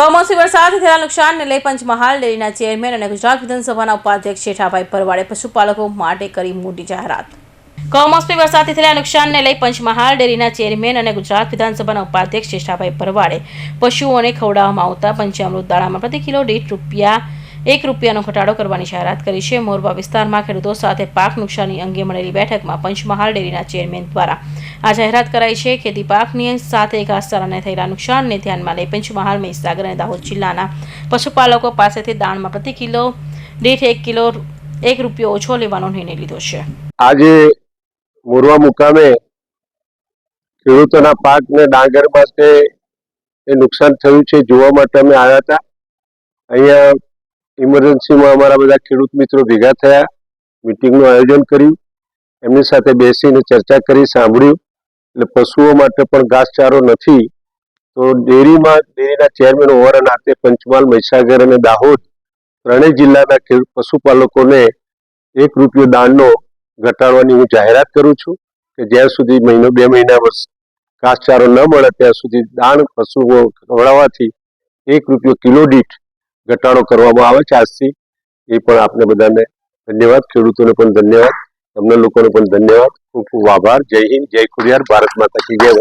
કમોસમી વરસાદથી થયેલા નુકસાનને લઈ પંચમહાલ, ડેરીના ચેરમેન અને ગુજરાત વિધાનસભાના ઉપાધ્યક્ષ શેઠાભાઈ પરવાડે પશુપાલકો માટે કરી મોટી જાહેરાત. કમોસમી વરસાદથી થયેલા નુકસાનને લઈ પંચમહાલ, ડેરીના ચેરમેન અને ગુજરાત વિધાનસભાના ઉપાધ્યક્ષ શેઠાભાઈ પરવાડે પશુઓને ખવડાવવામાં આવતા પંચામૃત દાણામાં પ્રતિ કિલો દીઠ રૂપિયા એક રૂપિયાનો ઘટાડો કરવાની જાહેરાત કરી છે. મોરબા વિસ્તારમાં ખેડૂતો સાથે પાક નુકસાની અંગે મળેલી બેઠકમાં પંચમહાલ ડેરીના ચેરમેન દ્વારા આ જાહેરાત કરાઈ છે. ખેતી પાકની સાથે ઘાસચારાને થયેલા નુકસાનને ધ્યાનમાં લઈ પંચમહાલ, મહીસાગર અને દાહોદ જિલ્લાના પશુપાલકો પાસેથી દાણમાં પ્રતિ કિલો દીઠ એક કિલો એક રૂપિયો ઓછો લેવાનો નિર્ણય લીધો છે. આજે મોરવા મુકામે ખેડૂતોના પાકને ડાંગર પાસે એ નુકસાન થયું છે. જોવા માટે અમે આવ્યા હતા. અહીંયા ઇમરજન્સીમાં અમારા બધા ખેડૂત મિત્રો ભેગા થયા મિટિંગનું આયોજન કર્યું. એમની સાથે બેસીને ચર્ચા કરી, સાંભળ્યું. એટલે પશુઓ માટે પણ ઘાસચારો નથી. તો ડેરીમાં, ડેરીના ચેરમેન હોવાના નાતે પંચમહાલ, મહીસાગર અને દાહોદ ત્રણેય જિલ્લાના પશુપાલકોને એક રૂપિયો દાણનો ઘટાડવાની હું જાહેરાત કરું છું કે જ્યાં સુધી મહિનો, બે મહિના ઘાસચારો ન મળે, ત્યાં સુધી દાણ પશુઓ ખવડાવવાથી એક રૂપિયો કિલો દીઠ ઘટાડો કરવામાં આવે છે આજથી. એ પણ આપને બધાને ધન્યવાદ. ખેડૂતોને પણ ધન્યવાદ. તમને લોકોને પણ ધન્યવાદ. ખૂબ ખૂબ આભાર. જય હિન્દ, જય ખુડિયાર ભારત માતા કી જય.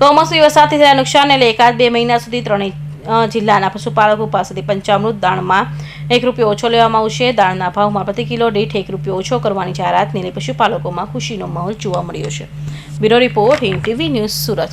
કમોસમી વરસાદથી થયેલા નુકસાનને લઈ એકાદ બે મહિના સુધી ત્રણેય જિલ્લાના પશુપાલકો પાસેથી પંચામૃત દાણમાં એક રૂપિયો ઓછો લેવામાં આવશે. દાણના ભાવમાં પ્રતિ કિલો દીઠ એક રૂપિયો ઓછો કરવાની જાહેરાતને લઈ પશુપાલકોમાં ખુશીનો માહોલ જોવા મળ્યો છે. Bureau report TV news Surat.